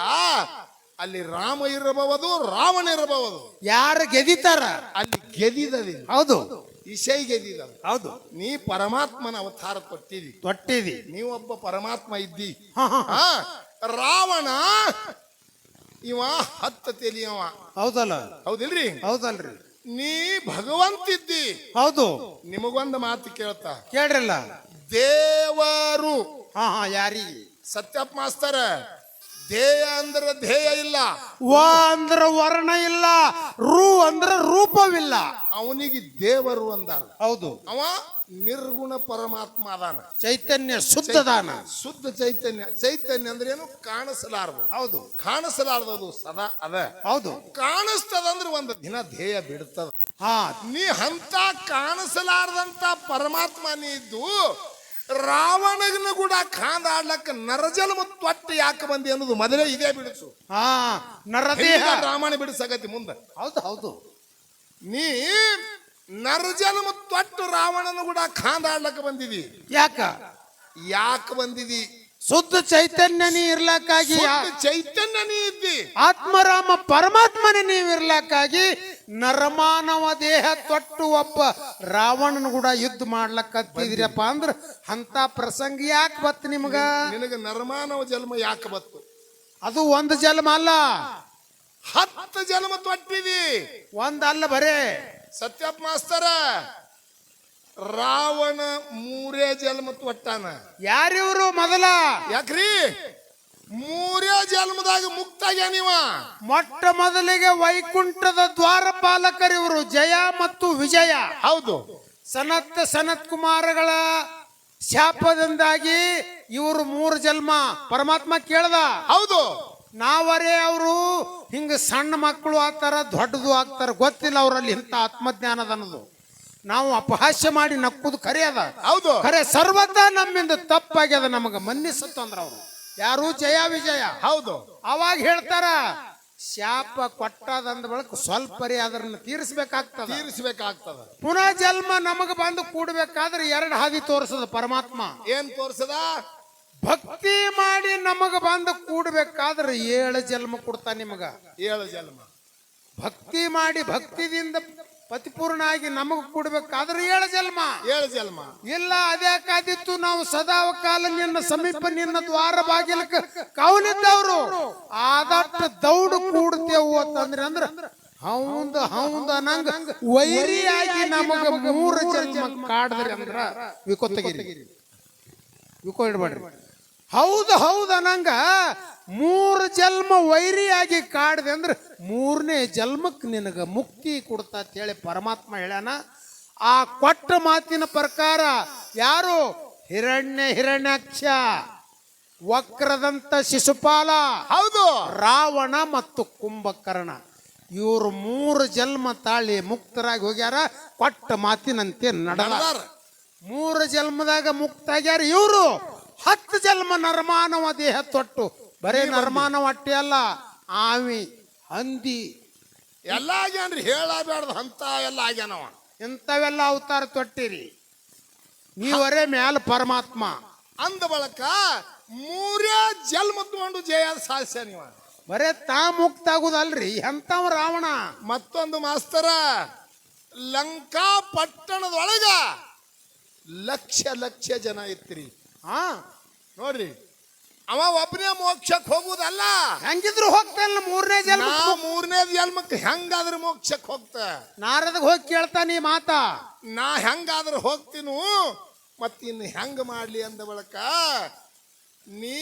ಅಲ್ಲಿ ರಾಮ ಇರಬಹುದು ರಾವಣ ಇರಬಹುದು ಯಾರು ಗೆದಿತಾರ? ಅಲ್ಲಿ ಗೆದಿದದಿ ಹೌದು. ಇಸೈ ಗೆದಿದ ಹೌದು. ನೀ ಪರಮಾತ್ಮನ ಅವತಾರ ಕೊಟ್ಟಿದಿ ತೊಟ್ಟಿದಿ. ನೀವೊಬ್ಬ ಪರಮಾತ್ಮ ಇದ್ದಿ. ಹಾ ಹಾ. ಆ, ರಾವಣ ಇವ ಹತ್ತ ತೆಲಿಯವ ಹೌದಲ್ಲ? ಹೌದಿಲ್ರಿ? ಹೌದಲ್ರಿ. ನೀ ಭಗವಂತಿದ್ದಿ. ಹೌದು. ನಿಮಗೊಂದು ಮಾತು ಕೇಳ್ತಾ. ಕೇಳ್ರಲ್ಲ. ದೇವರು. ಹಾ ಹಾ ಯಾರಿಗೆ? ಸತ್ಯಪ್ಪ ಮಾಸ್ತರ. ಧ್ಯೇಯ ಅಂದ್ರೆ ಧ್ಯೇಯ ಇಲ್ಲ. ವ ಅಂದ್ರ ವರ್ಣ ಇಲ್ಲ ರು ಅಂದ್ರ ರೂಪವಿಲ್ಲ. ಅವನಿಗೆ ದೇವರು ಅಂದಾರ ಹೌದು. ಅವ ನಿರ್ಗುಣ ಪರಮಾತ್ಮ ಅದಾನ. ಚೈತನ್ಯ ಶುದ್ಧದಾನ. ಶುದ್ಧ ಚೈತನ್ಯ. ಚೈತನ್ಯ ಅಂದ್ರೆ ಏನು? ಕಾಣಿಸಲಾರದು. ಹೌದು. ಕಾಣಿಸಲಾರದು ಸದಾ ಅದ. ಹೌದು. ಕಾಣಿಸ್ತದಂದ್ರೆ ಒಂದು ದಿನ ಧ್ಯೇಯ ಬಿಡ್ತದ. ಹಾ. ನೀ ಅಂತ ಕಾಣಿಸಲಾರದಂತ ಪರಮಾತ್ಮ ನೀ ಇದ್ದು ರಾವಣಗನ ಕೂಡ ಕಾಂದಾಡ್ಲಕ್ಕ ನರಜನ್ಮ ತೊಟ್ಟು ಯಾಕೆ ಬಂದಿ ಅನ್ನೋದು ಮೊದಲೇ ಇದೇ ಬಿಡಿಸು. ಹಾ ನರದೇಹ. ರಾಮಾಯಣ ರಾವಣ ಮುಂದೆ? ಹೌದು ಹೌದು. ನೀ ನರಜನ್ಮ ತೊಟ್ಟು ರಾವಣನ ಕೂಡ ಕಾಂದಾಡ್ಲಕ್ಕ ಬಂದಿದಿ. ಯಾಕ? ಯಾಕೆ ಬಂದಿದಿ? ಶುದ್ಧ ಚೈತನ್ಯ ನೀ ಇರ್ಲಕ್ಕಾಗಿ ಚೈತನ್ಯ ನೀ ಇದ್ದಿ. ಆತ್ಮರಾಮ ಪರಮಾತ್ಮನೇ ನೀವಿರ್ಲಕ್ಕಾಗಿ ನರಮಾನವ ದೇಹ ತೊಟ್ಟು ಒಬ್ಬ ರಾವಣನ ಕೂಡ ಯುದ್ಧ ಮಾಡ್ಲಕ್ಕತ್ತಿದ್ರಪ್ಪ ಅಂದ್ರ ಅಂತ ಪ್ರಸಂಗ ಯಾಕೆ ಬತ್ತು ನಿಮ್ಗ? ನಿನಗೆ ನರಮಾನವ ಜನ್ಮ ಯಾಕೆ ಬತ್ತು? ಅದು ಒಂದು ಜನ್ಮ ಅಲ್ಲ. ಹತ್ತು ಜನ್ಮ ತೊಟ್ಟಿದಿ. ಒಂದಲ್ಲ ಬರೇ. ಸತ್ಯಪ್ಪ ಮಾಸ್ತರ ರಾವಣ ಮೂರೇ ಜನ್ಮ ತೊಟ್ಟಾನ ಯಾರಿವರು ಮೊದಲ? ಯಾಕ್ರಿ? ಮೂರೇ ಜನ್ಮದಾಗ ಮುಕ್ತ ನೀವ? ಮೊಟ್ಟ ಮೊದಲಿಗೆ ವೈಕುಂಠದ ದ್ವಾರಪಾಲಕರಿವರು ಜಯ ಮತ್ತು ವಿಜಯ. ಹೌದು. ಸನತ್ ಸನತ್ ಕುಮಾರಗಳ ಶಾಪದಿಂದಾಗಿ ಇವರು ಮೂರು ಜನ್ಮ. ಪರಮಾತ್ಮ ಕೇಳ್ದ? ಹೌದು. ನಾವರೇ ಅವರು ಹಿಂಗ ಸಣ್ಣ ಮಕ್ಕಳು ಆಗ್ತಾರ ದೊಡ್ಡದು ಆಗ್ತಾರ. ಗೊತ್ತಿಲ್ಲ ಅವರಲ್ಲಿ ಇಂಥ ಆತ್ಮಜ್ಞಾನದ ಅನ್ನೋದು ನಾವು ಅಪಹಾಸ್ಯ ಮಾಡಿ ನಕ್ಕುದು ಖರೆ ಅದ. ಹೌದು. ಖರೆ ಸರ್ವತ ನಮ್ಮಿಂದ ತಪ್ಪಾಗ್ಯದ ನಮಗ ಮನ್ನಿಸುತ್ತ ಅಂದ್ರ ಅವರು. ಯಾರು ಜಯ ವಿಜಯ. ಹೌದು. ಅವಾಗ ಹೇಳ್ತಾರ ಶಾಪ ಕೊಟ್ಟದಂದ ಬಳಕ ಸ್ವಲ್ಪ ರೀ ಅದನ್ನ ತೀರಿಸ್ಬೇಕಾಗ್ತದ. ತೀರಿಸಬೇಕಾಗ್ತದ. ಪುನಃ ಜನ್ಮ ನಮಗ ಬಂದು ಕೂಡ್ಬೇಕಾದ್ರೆ ಎರಡು ಹಾದಿ ತೋರಿಸದ ಪರಮಾತ್ಮ. ಏನ್ ತೋರಿಸದ? ಭಕ್ತಿ ಮಾಡಿ ನಮಗ ಬಂದು ಕೂಡ್ಬೇಕಾದ್ರೆ ಏಳು ಜನ್ಮ ಕೊಡ್ತಾನೆ ನಿಮಗ. ಏಳು ಜನ್ಮ. ಭಕ್ತಿ ಮಾಡಿ ಭಕ್ತಿದಿಂದ ಪತಿಪೂರ್ಣ ಆಗಿ ನಮಗ್ ಕೊಡ್ಬೇಕಾದ್ರೆ ಏಳು ಜನ್ಮ. ಏಳು ಜನ್ಮ. ಇಲ್ಲ ಅದ್ಯಾಕಾದಿತ್ತು ನಾವು ಸದಾ ಕಾಲ ನಿನ್ನ ಸಮೀಪ ನಿನ್ನ ದ್ವಾರ ಬಾಗಿಲಕ್ಕೆ ಕಾವಲಿದ್ದವ್ರು. ಆದಟ್ಟ ದೌಡು ಕೂಡ್ತೇವು ಅಂತಂದ್ರೆ ಅಂದ್ರ ಹೌದ ಹೌದ ನಂಗ ವೈರಿಯಾಗಿ ನಮಗ ಮೂರು ಜನ್ಮ ಕಾಡದ್ರಿ ಅಂದ್ರ ವಿಕೋತಗಿರಿ. ವಿಕೋ ಇಡ್ಬೇಡ್ರಿ. ಹೌದು ಹೌದು ನಂಗ ಮೂರು ಜನ್ಮ ವೈರಿಯಾಗಿ ಕಾಡ್ದೆ ಅಂದ್ರೆ ಮೂರನೇ ಜನ್ಮಕ್ಕೆ ನಿನಗೆ ಮುಕ್ತಿ ಕೊಡ್ತಾ ಅಂತ ಹೇಳಿ ಪರಮಾತ್ಮ ಹೇಳ್ಯಾನ. ಆ ಕೊಟ್ಟ ಮಾತಿನ ಪ್ರಕಾರ ಯಾರು? ಹಿರಣ್ಯ ಹಿರಣ್ಯಾಕ್ಷ ವಕ್ರದಂತ ಶಿಶುಪಾಲ ಹೌದು. ರಾವಣ ಮತ್ತು ಕುಂಭಕರ್ಣ. ಇವರು ಮೂರು ಜನ್ಮ ತಾಳಿ ಮುಕ್ತರಾಗಿ ಹೋಗ್ಯಾರ ಕೊಟ್ಟ ಮಾತಿನಂತೆ ನಡ. ಮೂರು ಜನ್ಮದಾಗ ಮುಕ್ತಾಗ್ಯಾರ ಇವರು. ಹತ್ತು ಜನ್ಮ ನರ್ಮಾನವ ದೇಹ ತೊಟ್ಟು. ಬರೇ ನರ್ಮಾನವ ಅಟ್ಟೆ ಅಲ್ಲ ಆವಿ ಹಂದಿ. ಎಲ್ಲ ಆಗ್ಯಾನ್ರಿ ಹೇಳಬೇಡ್ದು ಅಂತ ಎಲ್ಲ ಆಗ್ಯಾನವ. ಇಂಥವೆಲ್ಲ ಅವತಾರ ತೊಟ್ಟಿರಿ. ನೀವರೇ ಮ್ಯಾಲ ಪರಮಾತ್ಮ. ಅಂದ ಬಳಕ ಮೂರೇ ಜನ್ಮ ತಗೊಂಡು ಜಯ ಸಾಧಿಸ್ಯ ನೀವ. ಬರೇ ತಾ ಮುಕ್ತ ಆಗುದಲ್ರಿ ಎಂಥವ್ ರಾವಣ. ಮತ್ತೊಂದು ಮಾಸ್ತರ ಲಂಕಾ ಪಟ್ಟಣದೊಳಗ ಲಕ್ಷ ಲಕ್ಷ ಜನ ಇತ್ರಿ. ಹಾ ನೋಡ್ರಿ. ಅವ ಒಬ್ಬನೇ ಮೋಕ್ಷಕ್ಕೆ ಹೋಗುದಲ್ಲ. ಹೆಂಗಿದ್ರು ಹೋಗ್ತಾನಲ್ಲ ಮೂರನೇ ಜನ್ಮ ನಾ ಮೂರನೇ ಜನ್ಮಕ್ಕೆ ಹೆಂಗಾದ್ರೆ ಮೋಕ್ಷಕ್ಕೆ ಹೋಗ್ತ. ನಾರದಗ್ ಹೋಗಿ ಕೇಳ್ತಾ ನೀ ಮಾತಾ. ನಾ ಹೆಂಗಾದ್ರೆ ಹೋಗ್ತೀನು ಮತ್ತಿನ್ನು ಹೆಂಗ ಮಾಡ್ಲಿ ಅಂದ ಬಳಕ ನೀ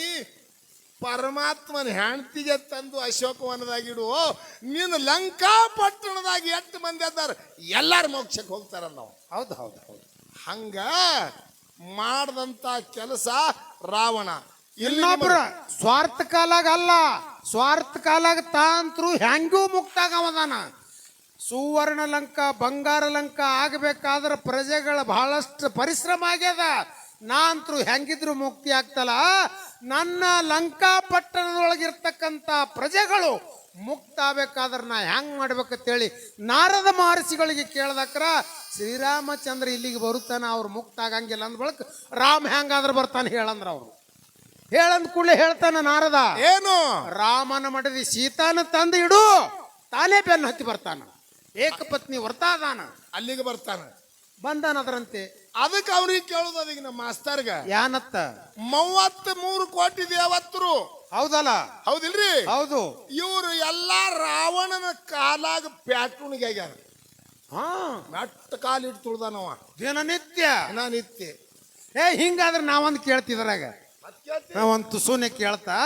ಪರಮಾತ್ಮನ ಹೆಂಡತಿಗೆ ತಂದು ಅಶೋಕವನದಾಗಿಡು. ನೀನು ಲಂಕಾ ಪಟ್ಟಣದಾಗ ಎಷ್ಟು ಮಂದಿ ಅದಾರ? ಎಲ್ಲಾರು ಮೋಕ್ಷಕ್ಕೆ ಹೋಗ್ತಾರಲ್ಲ ನಾವು ಹೌದು ಹೌದು ಹೌದು. ಹಂಗ ಮಾಡದಂತ ಕೆಲಸ ರಾವಣ. ಇನ್ನೊಬ್ರು ಸ್ವಾರ್ಥ ಕಾಲಾಗ ಅಲ್ಲ ಸ್ವಾರ್ಥ ಕಾಲಾಗ ತಾಂತ್ರು ಹೆಂಗೂ ಮುಕ್ತಾಗವದಾನ. ಸುವರ್ಣ ಲಂಕ ಬಂಗಾರ ಲಂಕ ಆಗಬೇಕಾದ್ರೆ ಪ್ರಜೆಗಳ ಬಹಳಷ್ಟು ಪರಿಶ್ರಮ ಆಗ್ಯದ. ನಾಂತ್ರು ಹೆಂಗಿದ್ರು ಮುಕ್ತಿ ಆಗ್ತಲ್ಲ? ನನ್ನ ಲಂಕಾ ಪಟ್ಟಣದೊಳಗಿರ್ತಕ್ಕಂಥ ಪ್ರಜೆಗಳು ಮುಕ್ತ ಆಗ್ಬೇಕಾದ್ರೆ ನಾ ಹೆಂಗ್ ಮಾಡ್ಬೇಕಂತೇಳಿ ನಾರದ ಮಹರ್ಷಿಗಳಿಗೆ ಕೇಳ್ದಕ್ರ ಶ್ರೀರಾಮಚಂದ್ರ ಇಲ್ಲಿಗೆ ಬರುತ್ತಾನೆ ಅವ್ರು ಮುಕ್ತ ಆಗಂಗಿಲ್ಲ ಅಂದ ಬಳಿಕ ರಾಮ್ ಹೆಂಗಾದ್ರೆ ಬರ್ತಾನೆ ಹೇಳಂದ್ರ ಅವರು. ಹೇಳಂದ ಕೂಡಲೇ ಹೇಳ್ತಾನೆ ನಾರದ. ಏನು? ರಾಮನ ಮಡದಿ ಸೀತಾನ ತಂದು ಇಡು ತಾನೇ ಬೆನ್ನು ಹತ್ತಿ ಬರ್ತಾನ. ಏಕಪತ್ನಿ ವರ್ತಾದಾನ ಅಲ್ಲಿಗೆ ಬರ್ತಾನ. ಬಂದಾನ ಅದರಂತೆ ಅದಕ್ಕೆ ಅವ್ರಿಗೆ ಕೇಳುದು ಅದೀಗ ನಮ್ಮ ಮಾಸ್ತರ್ಗ. ಯಾನತ್ತ? ಮೂವತ್ತ್ ಮೂರು ಕೋಟಿ ದೇವತ್ರು ಹೌದಲ್ಲ? ಹೌದಿಲ್ರಿ? ಹೌದು. ಇವರು ಎಲ್ಲಾ ರಾವಣನ ಕಾಲಾಗ ಪ್ಯಾಟ್ರೂನಿಗೆ ಆಗ್ಯಾರ. ಹಾ. ಮೆಟ್ಟ ಕಾಲಿಟ್ಟು ತುಳ್ದಾನವ ದಿನನಿತ್ಯ. ದಿನನಿತ್ಯ. ಏ ಹಿಂಗಾದ್ರೆ ನಾವೊಂದು ಕೇಳ್ತಿದ್ರಾಗ? ನಾವೊಂದು ತುಸೂನೆ ಕೇಳ್ತಾ?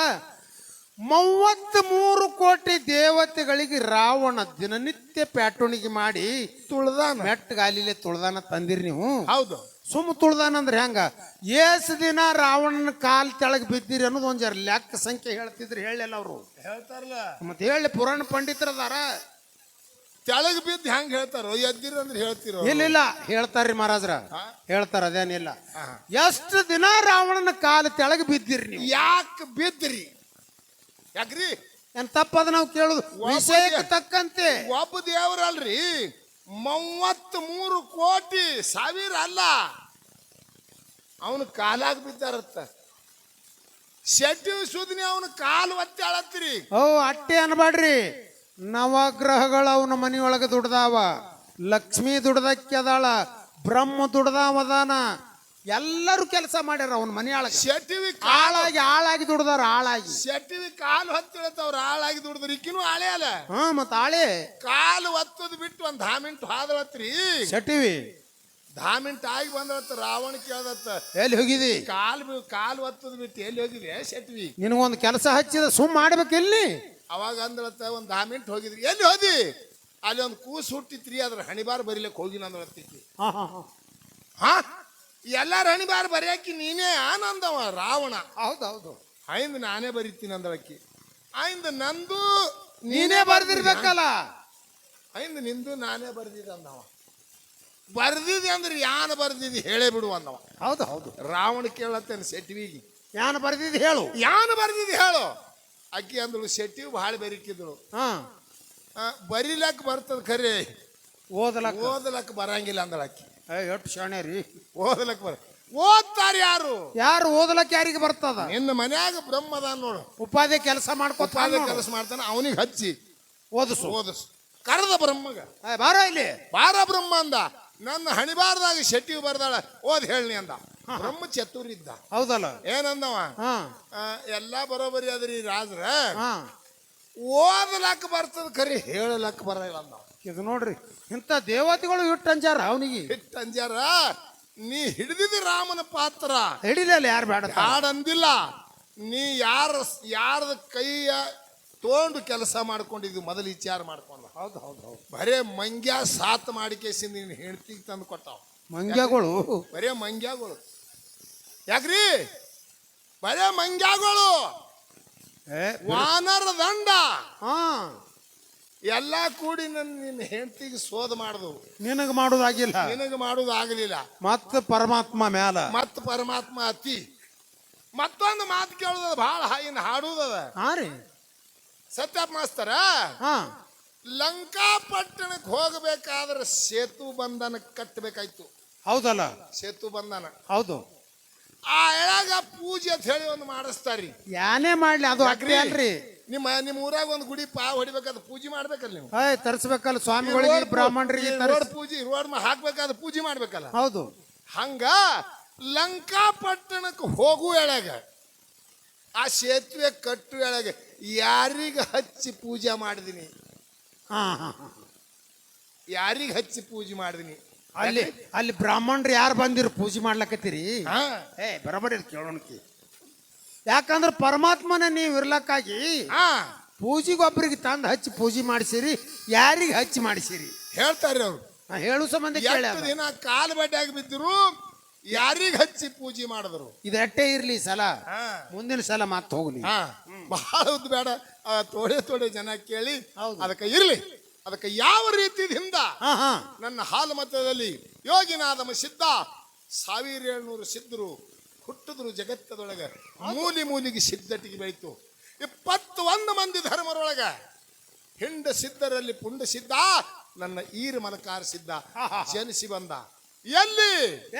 ಮೂವತ್ತ್ ಮೂರು ಕೋಟಿ ದೇವತೆಗಳಿಗೆ ರಾವಣ ದಿನನಿತ್ಯ ಪ್ಯಾಟುಣಿಗೆ ಮಾಡಿ ತುಳ್ದಾನ. ಮೆಟ್ಟಗಾಲಿಲೆ ತುಳ್ದಾನ ತಂದಿರಿ ನೀವು. ಹೌದು. ಸುಮ್ಮ ತುಳ್ದಾನ ಅಂದ್ರೆ ಹೆಂಗ? ಏಸ್ ದಿನ ರಾವಣನ ಕಾಲ್ ತೆಳಗ್ ಬಿದ್ದಿರಿ ಅನ್ನೋದು ಒಂದ್ ಜರ ಲೆಕ್ಕ ಸಂಖ್ಯೆ ಹೇಳ್ತಿದ್ರು ಹೇಳಲ್ಲ ಅವರು. ಹೇಳ್ತಾರಲ್ಲ. ಮತ್ತೆ ಹೇಳಿ ಪುರಾಣ ಪಂಡಿತರದಾರ. ತೆಳಗ್ ಬಿದ್ದು ಹೆಂಗ್ ಹೇಳ್ತಾರೋ ಎದ್ದಿರ ಅಂದ್ರೆ ಹೇಳ್ತಿರೋ. ಇಲ್ಲ ಇಲ್ಲ. ಹೇಳ್ತಾರ್ರಿ ಮಹಾರಾಜ್ರ. ಹೇಳ್ತಾರ ಅದೇನಿಲ್ಲ ಎಷ್ಟು ದಿನ ರಾವಣನ ಕಾಲು ತೆಳಗ್ ಬಿದ್ದಿರಿ ನೀವು? ಯಾಕೆ ಬಿದ್ರಿ ಯಾಕ್ರಿ? ಏನ್ ತಪ್ಪದ ನಾವು ಕೇಳುದು? ವಿಷಯಕ್ಕೆ ತಕ್ಕಂತೆ. ಒಬ್ಬ ದೇವರಲ್ರಿ ಮೂವತ್ತ್ ಮೂರು ಕೋಟಿ ಸಾವಿರ ಅಲ್ಲ. ಅವನು ಕಾಲಾಗ ಬಿದ್ದಾರತ್ತ. ಶೆಟ್ಟಿ ಸುದ್ನಿ ಅವನು ಕಾಲು ಒತ್ತಿ ಅಳತ್ರಿ. ಓ ಅಟ್ಟೆ ಅನ್ಬೇಡ್ರಿ ನವಗ್ರಹಗಳು ಅವನ ಮನಿಯೊಳಗೆ ದುಡ್ದಾವ. ಲಕ್ಷ್ಮಿ ದುಡ್ದಕ್ಕೆ ಅದಾಳ ಬ್ರಹ್ಮ ದುಡ್ದಾವದಾನ ಎಲ್ಲರೂ ಕೆಲಸ ಮಾಡ್ಯಾರ ಅವನ ಮನೆಯೊಳಗೆ. ಶೆಟ್ಟಿವಿ ಆಳಾಗಿ ಆಳಾಗಿ ದುಡ್ದಾರ ಆಳಾಗಿ. ಶೆಟ್ಟಿವಿ ಕಾಲು ಹತ್ತಿಳತ್ತವ್ರ ಹಾಳಾಗಿ ದುಡಿದ್ರು. ಇಕ್ಕಿನೂ ಆಳೆ ಅಲ್ಲ. ಹಾ ಮತ್ತ ಆಳೆ. ಕಾಲು ಒತ್ತದ್ ಬಿಟ್ಟು ಒಂದ್ ಧಾಮಿಂಟ್ ಮಿನಿಟ್ ಶೆಟ್ಟಿವಿ. ಧಾಮಿಂಟ್ ಆಗಿ ಬಂದ್ರತ್ತ ರಾವಣ ಕೇಳ್ದತ್ತ. ಎಲ್ಲಿ ಹೋಗಿದಿ? ಕಾಲು ಕಾಲು ಒತ್ತದ್ ಬಿಟ್ಟು ಎಲ್ಲಿ ಹೋಗಿದೆ ಶೆಟ್ಟಿವಿ? ನಿನಗೊಂದು ಕೆಲಸ ಹಚ್ಚಿದ ಸುಮ್ ಮಾಡ್ಬೇಕಿಲ್ಲಿ? ಅವಾಗ ಅಂದ್ರತ್ತ ಒಂದ್ ಧಾಮಿಂಟ್ ಹೋಗಿದ್ರಿ. ಎಲ್ಲಿ ಹೋದಿ? ಅಲ್ಲಿ ಒಂದು ಕೂಸು ಹುಟ್ಟಿತ್ರಿ ಅದ್ರ ಹಣಿಬಾರ್ ಬರಿಲಿಕ್ಕೆ ಹೋಗಿ ನಂದ್ರತ್ತಿ ಹಾ ಹಾ ಹಾ. ಹಾ? ಎಲ್ಲಾರ ಹಣಿಬಾರ್ ಬರೆಯಾಕಿ ನೀನೇ ಆನಂದವ ರಾವಣ. ಹೌದೌದು. ಆಯ್ದು ನಾನೇ ಬರೀತೀನಿ ಅಂದಳಕ್ಕಿ. ಆಯ್ದು ನಂದು ನೀನೇ ಬರ್ದಿರ್ಬೇಕಲ್ಲ. ಆಯ್ದು ನಿಂದು ನಾನೇ ಬರ್ದಿದ್ದೆ ಅಂದವ. ಬರ್ದಿದೆ ಅಂದ್ರೆ ಯಾನ ಬರ್ದಿದ್ದು ಹೇಳೇ ಬಿಡು ಅಂದವ. ಹೌದು ಹೌದು. ರಾವಣ ಕೇಳತ್ತೇನೆ ಸೆಟ್ವಿಗೆ ಯಾನ ಬರ್ದಿದ್ದು ಹೇಳು. ಯಾನ ಬರ್ದಿದ್ದು ಹೇಳು. ಅಕ್ಕಿ ಅಂದಳು ಶೆಟ್ಟಿ ಭಾಳ ಬೆರಿಕಿದ್ಳು. ಹಾ. ಬರಿಲಕ್ ಬರ್ತದ ಖರೆ. ಓದಲಕ್ಕ. ಓದಲಕ್ಕ ಬರಂಗಿಲ್ಲ ಅಂದಳು ಅಕ್ಕಿ ಎಷ್ಟು ಶಾಣೆ ರೀ. ಓದಲಕ್ ಬರ ಓದ್ತಾರೆ ಯಾರು? ಯಾರು ಓದಲಕ್ಕೆ ಯಾರಿಗೆ ಬರ್ತದ? ನಿನ್ನ ಮನ್ಯಾಗ ಬ್ರಹ್ಮದ ನೋಡು. ಉಪಾಧಿ ಕೆಲಸ ಮಾಡ್ಕೊತ ಉಪಾಧಿ ಕೆಲಸ ಮಾಡ್ತಾನೆ ಅವನಿಗೆ ಹಚ್ಚಿ. ಓದಿಸು. ಓದಿಸು. ಕರೆದ ಬ್ರಹ್ಮಗ. ಬಾರ ಇಲ್ಲಿ. ಬಾರ ಬ್ರಹ್ಮ ಅಂದ. ನನ್ನ ಹಣಿಬಾರ್ದಾಗ ಶೆಟ್ಟಿ ಬರ್ದಾಳ ಓದ್ ಹೇಳಿ ಅಂದ. ಬ್ರಹ್ಮ ಚತುರ್ ಇದ್ದ ಹೌದಲ್ಲ? ಏನಂದವ? ಎಲ್ಲಾ ಬರೋಬರಿ ಅದ್ರಿ ರಾಜ್ರ? ಓದಲಕ್ಕ ಓದಲಕ್ ಬರ್ತದ ಕರಿ ಹೇಳಲಕ್ಕ ಬರಲ್ಲ ಅಂದ ಇದು ನೋಡ್ರಿ. ಇಂಥ ದೇವತೆಗಳು ಇಟ್ಟು ಅಂಜಾರ ಅವನಿಗೆ. ಇಟ್ಟು ಅಂಜಾರ ನೀ ಹಿಡಿದಿದ್ದಿ ರಾಮನ ಪಾತ್ರ. ಹಿಡಿಲಿಲ್ಲ ಯಾರು ಬೇಡ ಹಾಡಂದಿಲ್ಲ ನೀ ಯಾರ ಯಾರದ ಕೈಯ ತೋಂಡು ಕೆಲಸ ಮಾಡ್ಕೊಂಡಿದ್ವಿ ಮೊದಲು ವಿಚಾರ ಮಾಡ್ಕೊಂಡು ಹೌದು ಹೌದು ಹೌದು. ಬರೇ ಮಂಗ್ಯ ಸಾತ್ ಮಾಡಿಕೇಸಿ ನೀನು ಹೆಂಡ್ತಿಗೆ ತಂದು ಕೊಟ್ಟಾವ. ಮಂಗ್ಯಗಳು? ಬರೇ ಮಂಗ್ಯಗಳು. ಯಾಕ್ರಿ? ಬರೇ ಮಂಗ್ಯಗಳು. ವಾನರ ದಂಡ. ಹಾ. ಎಲ್ಲಾ ಕೂಡಿ ನನ್ನ ನಿನ್ನ ಹೆಂಡತಿಗೆ ಸೋದ ಮಾಡುದು. ನಿನಗೆ ಮಾಡೋದಾಗಿಲ್ಲ. ನಿನಗೆ ಮಾಡೋದು ಆಗಲಿಲ್ಲ ಮತ್ತ ಪರಮಾತ್ಮ ಮ್ಯಾಲ. ಮತ್ತ ಪರಮಾತ್ಮ ಅತಿ. ಮತ್ತೊಂದು ಮಾತು ಕೇಳುದ ಬಹಳ ಹಾಯಿನ ಹಾಡುದದ. ಹಾ ರೀ. ಸತ್ಯಪ್ಪ ಮಾಸ್ತರ ಹಾ. ಲಂಕಾಪಟ್ಟಣಕ್ಕೆ ಹೋಗಬೇಕಾದ್ರೆ ಸೇತು ಬಂಧನ ಕಟ್ಟಬೇಕಾಯ್ತು ಹೌದಲ್ಲ? ಸೇತು ಬಂಧನ. ಹೌದು. ಆ ಎಳಗ ಪೂಜೆ ಅಂತ ಹೇಳಿ ಒಂದು ಮಾಡಿಸ್ತಾರಿ ಯಾನೇ ಮಾಡ್ಲಿ ಅದು ಅಗ್ರಿ ಅಲ್ರಿ. ನಿಮ್ಮ ನಿಮ್ಮ ಊರಾಗ ಒಂದು ಗುಡಿ ಪಾ ಹೊಡಿಬೇಕಾದ್ರೆ ಪೂಜೆ ಮಾಡ್ಬೇಕಲ್ಲ ನೀವು. ಏಯ್ ತರಿಸ್ಬೇಕಲ್ಲ ಸ್ವಾಮಿಗಳಿಗೆ ಬ್ರಾಹ್ಮಣರಿಗೆ ಈ ತರಿಸ್ ರೋಡ್ ಪೂಜೆ ರೋಡ್ ಹಾಕ್ಬೇಕಾದ್ರೆ ಪೂಜೆ ಮಾಡ್ಬೇಕಲ್ಲ. ಹೌದು. ಹಂಗ ಲಂಕಾಪಟ್ಟಣಕ್ಕೆ ಹೋಗು ಎಳಗ. ಆ ಸೇತುವೆ ಕಟ್ಟು ಎಳಗ. ಯಾರಿಗ ಹಚ್ಚಿ ಪೂಜೆ ಮಾಡಿದಿನಿ? ಹಾ ಹಾ ಹಾ. ಯಾರಿಗ ಹಚ್ಚಿ ಪೂಜೆ ಮಾಡಿದಿನಿ? ಅಲ್ಲಿ ಅಲ್ಲಿ ಬ್ರಾಹ್ಮಣರು ಯಾರು ಬಂದಿರು ಪೂಜೆ ಮಾಡ್ಲಕತ್ತೀರಿ? ಹಾ. ಏ ಬರಬರಿ ಕೇಳೋಣಕಿ ಯಾಕಂದ್ರೆ ಪರಮಾತ್ಮನ ನೀವು ಇರ್ಲಕ್ಕಾಗಿ ಪೂಜೆಗೊಬ್ಬರಿಗೆ ತಂದು ಹಚ್ಚಿ ಪೂಜೆ ಮಾಡಿಸಿರಿ ಯಾರಿಗೆ ಹಚ್ಚಿ ಮಾಡಿಸಿರಿ? ಹೇಳ್ತಾರೆ ಅವ್ರು. ನಾ ಹೇಳು ಸಂಬಂಧ ಎಷ್ಟು ದಿನ ಕಾಲು ಬಡ್ಡ್ಯಾಗ ಬಿದ್ದರು ಯಾರಿಗ ಹಚ್ಚಿ ಪೂಜೆ ಮಾಡಿದ್ರು? ಇದು ಎಟ್ಟೆ ಇರ್ಲಿ ಈ ಸಲ. ಮುಂದಿನ ಸಲ ಮತ್ತೆ ಹೋಗ್ಲಿ. ಬಹಳ ಉದ್ದ ಬೇಡ. ಆ, ತೋಡೆ ತೋಡೆ ಜನ ಕೇಳಿ ಹೌದು. ಅದಕ್ಕೆ ಇರ್ಲಿ. ಅದಕ್ಕೆ ಯಾವ ರೀತಿಯಿಂದ ಹಾ ಹಾ. ನನ್ನ ಹಾಲು ಮತದಲ್ಲಿ ಯೋಗಿನಾದಮ ಸಿದ್ಧ ಸಾವಿರ ಏಳ್ನೂರು ಸಿದ್ಧರು ಹುಟ್ಟಿದ್ರು ಜಗತ್ತದೊಳಗ. ಮೂಲಿ ಮೂಲಿಗೆ ಸಿದ್ಧಟಿಗೆ ಬೆಳೀತು. ಇಪ್ಪತ್ತು ಒಂದು ಮಂದಿ ಧರ್ಮರೊಳಗ ಹಿಂಡ ಸಿದ್ಧರಲ್ಲಿ ಪುಂಡ ಸಿದ್ಧ ನನ್ನ ಈರ ಮಲಕಾರ ಸಿದ್ಧ ಜನಿಸಿ ಬಂದ. ಎಲ್ಲಿ?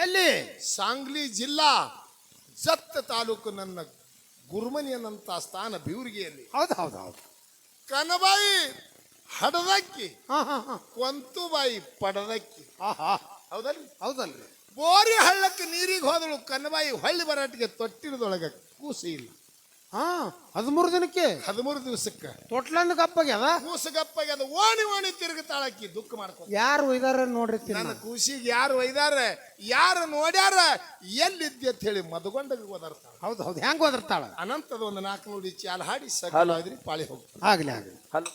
ಎಲ್ಲಿ? ಸಾಂಗ್ಲಿ ಜಿಲ್ಲಾ ಜತ್ತ ತಾಲೂಕು ನನ್ನ ಗುರುಮನಿಯನ್ನಂತ ಸ್ಥಾನ ಬಿವರಿಗೆಯಲ್ಲಿ. ಹೌದು ಹೌದು ಹೌದು. ಕನಬಾಯಿ ಹಡದಕ್ಕಿ ಕೊಂತುಬಾಯಿ ಪಡದಕ್ಕಿ. ಹೌದಲ್ರಿ? ಹೌದಲ್ರಿ. ಬೋರಿ ಹಳ್ಳಕ್ಕೆ ನೀರಿಗೆ ಹೋದಳು ಕನ್ನಬಾಯಿ ಹೊಳ್ಳಿ ಬರಾಟಿಗೆ ತೊಟ್ಟಿರದೊಳಗೆ ಕೂಸಿ ಇಲ್ಲ. ಹಾ ಹದಿಮೂರು ದಿನಕ್ಕೆ? ಹದಿಮೂರು ದಿವಸಕ್ಕೆ. ತೊಟ್ಲಂದ ಗಪ್ಪಾಗ್ಯದ ಗಪ್ಪಗೆ ಅದು. ಓಣಿ ಓಣಿ ತಿರುಗುತ್ತಾಳಕ್ಕಿ ದುಃಖ ಮಾಡ್ಕೊ ಯಾರು ಒಯ್ದಾರ ನೋಡ್ರಿ ತಿನ್ನ ನನ್ನ ಕೂಸಿಗೆ ಯಾರು ಒಯ್ದಾರ? ಯಾರು ನೋಡ್ಯಾರ? ಎಲ್ಲಿದ್ದೆ ಅಂತ ಹೇಳಿ ಮದಗೊಂಡಗೆ ಓದಾರ್ತಾಳ ಹೌದು ಹೌದು. ಹೆಂಗ್ ಓದಿರ್ತಾಳ ಅನಂತದ ಒಂದು ನಾಲ್ಕು ನೋಡಿ ಚಾಲ ಹಾಡಿ ಸಕಾಲ ಪಾಳಿ ಹೋಗ್ತಾಳೆ. ಆಗ್ಲಿ ಆಗ್ಲಿ. ಹಲೋ.